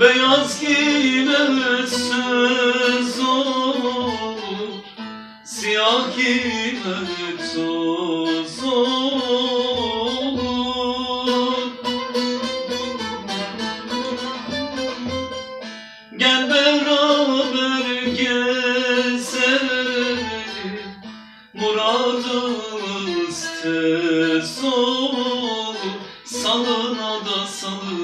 Beyaz giyiler söz olur Siyah giyiler toz olur. Gel beraber gezelim Muradımız tez olur. Salına da salına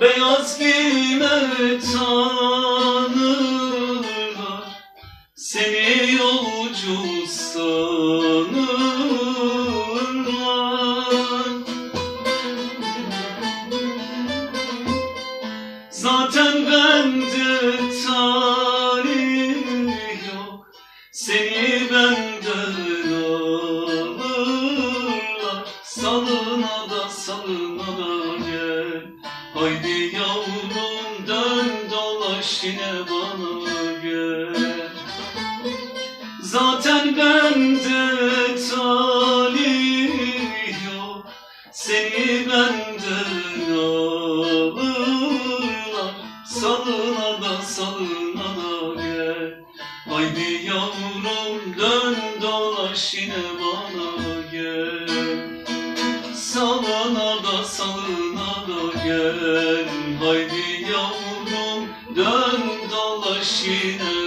Beyaz giyme tanırlar Seni yolcu sanırlar. Zaten bende talih Haydi yavrum dön dolaş yine bana gel. Zaten bende talih yok Seni benden alırlar. Salına da salına da gel. Haydi yavrum dön dolaş yine bana dön dolaş yine